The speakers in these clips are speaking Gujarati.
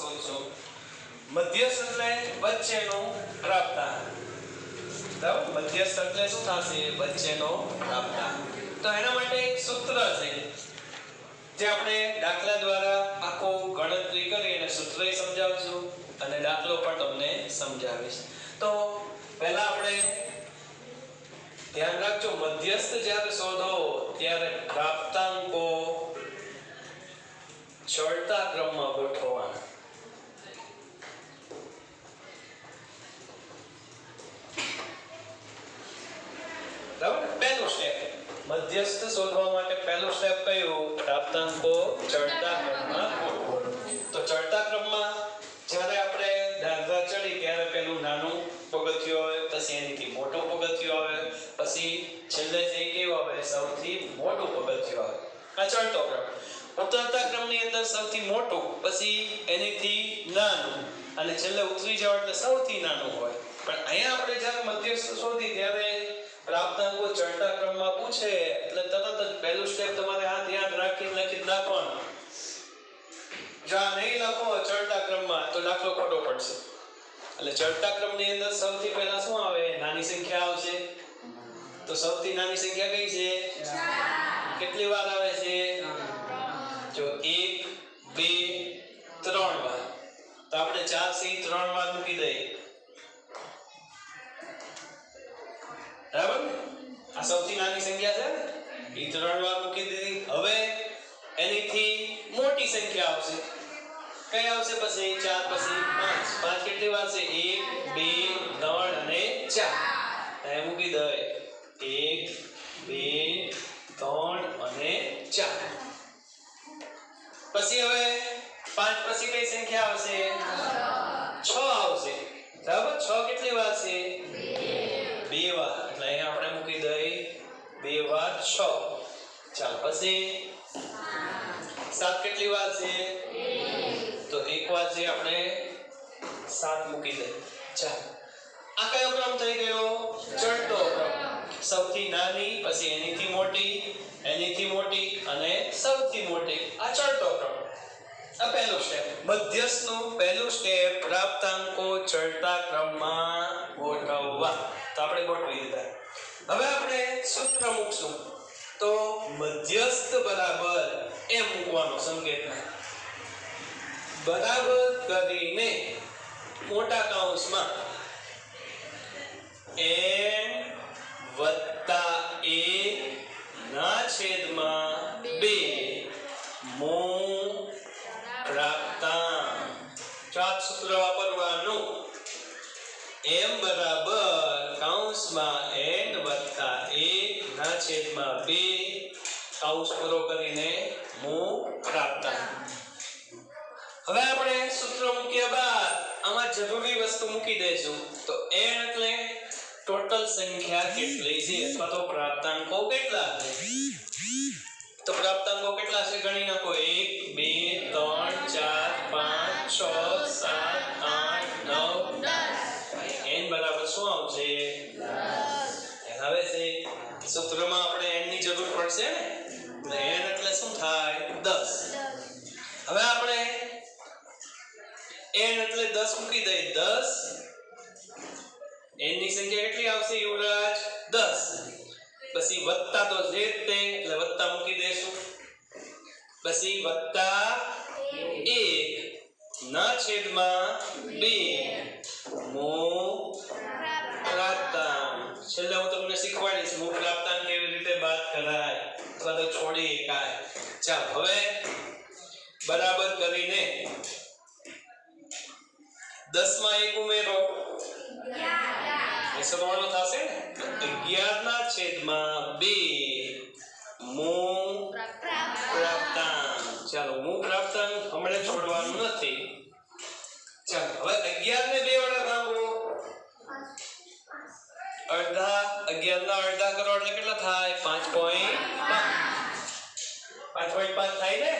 શોધશું મધ્યસ્થ એટલે વચ્ચેનો પ્રાપ્તાંક બરાબર? મધ્યસ્થ એટલે શું થશે? વચ્ચેનો પ્રાપ્તાંક તો એના માટે એક સૂત્ર છે, જે આપણે દાખલા દ્વારા આખો ગણતરી કરી અને સૂત્ર સમજાવશું અને દાખલો પણ તમને સમજાવીશ. તો પહેલા આપણે ધ્યાન રાખજો, મધ્યસ્થ જ્યારે શોધો, ત્યારે પ્રાપ્તાંકો ચડતા ક્રમમાં ગોઠવવાના બરાબર ને? પહેલું સ્ટેપ મધ્યસ્થ શોધવા માટે પહેલું સ્ટેપ કયું? પ્રાપ્તાંકો ચડતા ક્રમમાં. તો ચડતા ક્રમમાં જ્યારે આપણે દાદરા ચડી, ત્યારે પેલું નાનું પગથિયું આવે, પછી એનીથી મોટું પગથિયું આવે, પછી છેલ્લે જે કેવું આવે, સૌથી મોટું પગથિયું આવે. આ ચડતો ક્રમ. ઉતરતા ક્રમની અંદર સૌથી મોટું, પછી એનીથી નાનું. અને છેલ્લે ઉતરી જાવ એટલે સૌથી નાનું હોય. પણ અહીંયા આપણે જ્યારે મધ્યસ્થ શોધી, ત્યારે પ્રાપ્તાંકો ચડતા ક્રમમાં પૂછે એટલે તરત જ પહેલું સ્ટેપ તમારે હાથ યાદ રાખીને લખી નાખવાનું. જો આ નહીં લખો ચડતા ક્રમમાં તો દાખલો ખોટો પડશે. એટલે ચડતા ક્રમની અંદર સૌથી પહેલા શું આવે? નાની સંખ્યા આવશે. તો સૌથી નાની સંખ્યા કઈ છે? કેટલી વાર આવે છે? જો એક બે ત્રણ વાર. તો આપણે ચારથી ત્રણ મોટી સંખ્યા આવશે કઈ આવશે પછી ચાર પછી પાંચ પાંચ કેટલી વાર છે એક બે ત્રણ અને ચાર અહીં મૂકી દે એક બે ત્રણ અને ચાર પછી હવે પાંચ પછી કઈ સંખ્યા આવશે છ આવશે બરાબર છ કેટલી વાર છે બે વાર એટલે અહીંયા આપણે મૂકી દઈએ બે વાર છ ચાલ પછી સાત કેટલી વાર છે? તો એક વાર છે આપણે સાત મૂકી દઈએ. ચાલ. આ કયો ક્રમ થઈ ગયો? ચડતો ક્રમ. સૌથી નાની, પછી એનીથી મોટી એનીથી મોટી અને સૌથી મોટી. આ ચડતો ક્રમ. આ પહેલો સ્ટેપ મધ્યસ્થનું પહેલું સ્ટેપ પ્રાપ્તાંકો ચડતા ક્રમમાં ગોઠવવા. તો આપણે ગોઠવી દીધા. હવે આપણે સૂત્ર મૂકશું તો મધ્યસ્થ બરાબર એમ મૂકવાનો સંકેતમાં બરાબર કરીને મોટા કૌંસમાં એમ વત્તા ના છેદમાં બે કૌંસ પૂરો કરીને મૂ પ્રાપ્તાંક હવે આપણે સૂત્ર મૂક્યા બાદ આમાં જરૂરી વસ્તુ મૂકી દઈશું તો n એટલે ટોટલ સંખ્યા કેટલી છે અથવા તો પ્રાપ્તાંકો કેટલા છે? તો પ્રાપ્તાંકો કેટલા છે? ગણી નાખો. 1 2 3 4 5 6 સૂત્રમાં આપણે n ની જરૂર પડશે ને? એટલે n એટલે શું થાય? 10 હવે આપણે n એટલે 10 મૂકી દઈએ. 10 n ની સંખ્યા કેટલી આવશે યુવરાજ? 10 પછી વત્તા તો જે જ તે એટલે વત્તા મૂકી દેશું પછી વત્તા 1 ના છેદમાં 2 મો પ્રાપ્તાંક છેલ્લે હું તમને શીખવાડીશ મુખ પ્રાપ્તાંક કેવી રીતે બાદ કરાય? અથવા તો છોડી એકાય ચાલ, હવે બરાબર કરીને દસમાં એક ઉમેરો. સરવાળો થશે ને? 11 ના છેદમાં બે. મુ પ્રાપ્તાંક. ચાલો મુ પ્રાપ્તાંક હમણાં છોડવાનું નથી. ચાલો, હવે 11 ને 2 વડે ભાગો અડધા 11 ના અડધા કરો એટલે કેટલા થાય? 5.5 5.5 થાય ને?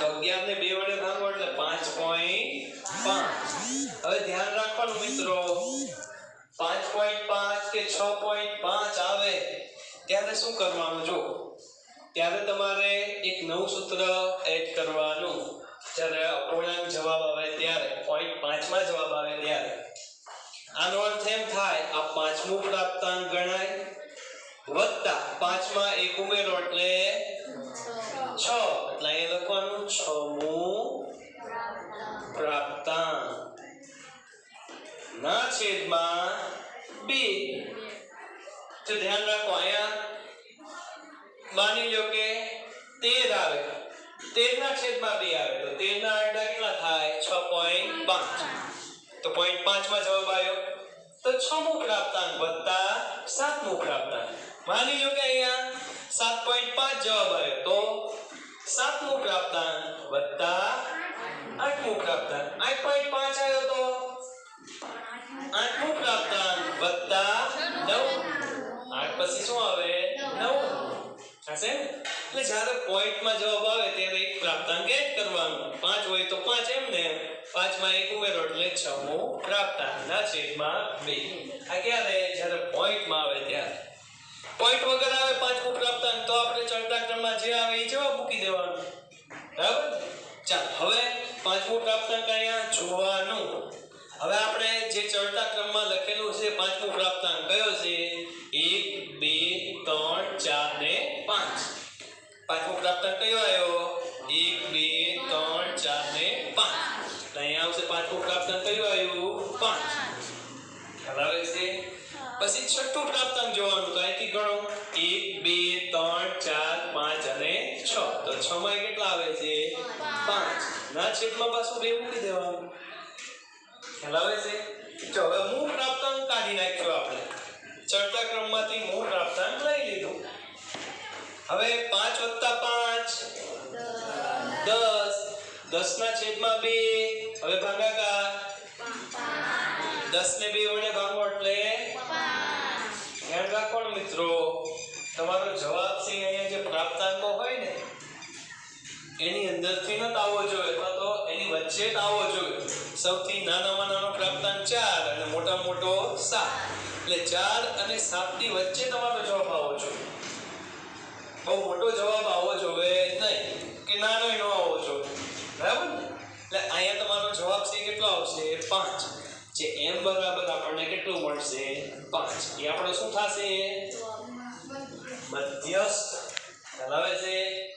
તો 11 ને બે વડે ભાગો એટલે 5.5 હવે ધ્યાન રાખવાનું મિત્રો. 5.5 કે 6.5 આવે, ત્યારે શું કરવાનું? જો, ત્યારે તમારે એક નવું સૂત્ર એડ કરવાનું. જ્યારે અપૂર્ણાંક જવાબ આવે ત્યારે પોઈન્ટ પાંચમાં જવાબ આવે ત્યારે. થાય. આ પાંચમું પ્રાપ્તાંક ગણાય. વત્તા પાંચમાં એક ઉમેરો એટલે છ. એટલે અહીંયા લખવાનું છમું પ્રાપ્તાંક. ના છેદમાં બે. તો ધ્યાન રાખો, અહીંયા માની લો કે તેર આવે. તેર ના છેદમાં બે આવે. તો તેર ના આંડા કેટલા થાય? છ પોઈન્ટ પાંચ. તો પોઈન્ટ પાંચમાં જવાબ આવ્યો. તો છમું પ્રાપ્તાંક વત્તા સાતમું પ્રાપ્તાંક માની લો કે અહીંયા સાત પોઈન્ટ પાંચ જવાબ આવ્યો તો સાતમું પ્રાપ્તાંક વત્તા આઠમું પ્રાપ્તાંક આઠ પોઈન્ટ પાંચ આવ્યો તો આઠમું પ્રાપ્તાંક વત્તા નવ આઠ પછી શું આવે નવ હશે ને એટલે જ્યારે પોઈન્ટમાં જવાબ આવે ત્યારે એક પ્રાપ્તાંક એડ કરવાનું. પાંચ હોય તો પાંચ એમ ને પાંચમાં એક ઉમેરો એટલે છમું પ્રાપ્તાંકના છેદમાં બે. આ ક્યારે? જ્યારે પોઈન્ટમાં આવે ત્યારે. પોઈન્ટ વગર આવે પાંચમું પ્રાપ્તાંક તો આપણે ચડતા ક્રમમાં જે આવે એ જવાબ મૂકી દેવાનું. બરાબર? ચાલ, હવે પાંચમું પ્રાપ્તાંક અહીંયા જોવાનું. હવે આપણે જે ચડતા ક્રમમાં લખેલું છે, પાંચમું પ્રાપ્તાંક કયો છે? એક, બે, ત્રણ, ચાર ને પાંચ. પાંચમો પ્રાપ્તાંક કયો આવ્યો એક બે ત્રણ ચાર ને પાંચ તો અહીંયા આવશે પાંચમો પ્રાપ્તાંક કયો આવ્યું પાંચ ખ્યાલ આવે છે પછી છઠ્ઠું પ્રાપ્તાંક જોવાનું તો અહીંથી ગણો એક બે ત્રણ ચાર પાંચ અને છ તો છ માં કેટલા આવે છે પાંચ ના છેદમાં પાછું બે મૂકી દેવાનું ખ્યાલ આવે છે જો હવે મૂળ પ્રાપ્તાંક કાઢી નાખ્યો આપણે ચડતા ક્રમમાંથી મૂળ પ્રાપ્તાંક લઈ લીધું હવે પાંચ વત્તા પાંચ. દસ. દસ ના છેદમાં બે. હવે ભાગાકાર દસ ને બે વડે ભાગો એટલે? ધ્યાન રાખો મિત્રો, તમારો જવાબ છે અહીંયા જે પ્રાપ્તાંકો હોય ને, એની અંદરથી ન આવવો જોઈએ, અથવા તો એની વચ્ચે જ આવવો જોઈએ. સૌથી નાનામાં નાનો પ્રાપ્તાંક ચાર અને મોટા મોટો સાત. એટલે ચાર અને સાતની વચ્ચે તમારો જવાબ આવવો જોઈએ. બહુ મોટો જવાબ આવવો જોઈએ નહીં કે નાનો ન આવવો જોઈએ બરાબર ને? એટલે અહીંયા તમારો જવાબ છે કેટલો આવશે? પાંચ. જે એમ બરાબર આપણને કેટલું મળશે? પાંચ. એ આપણો શું થશે? મધ્યસ્થ. ચલાવે છે?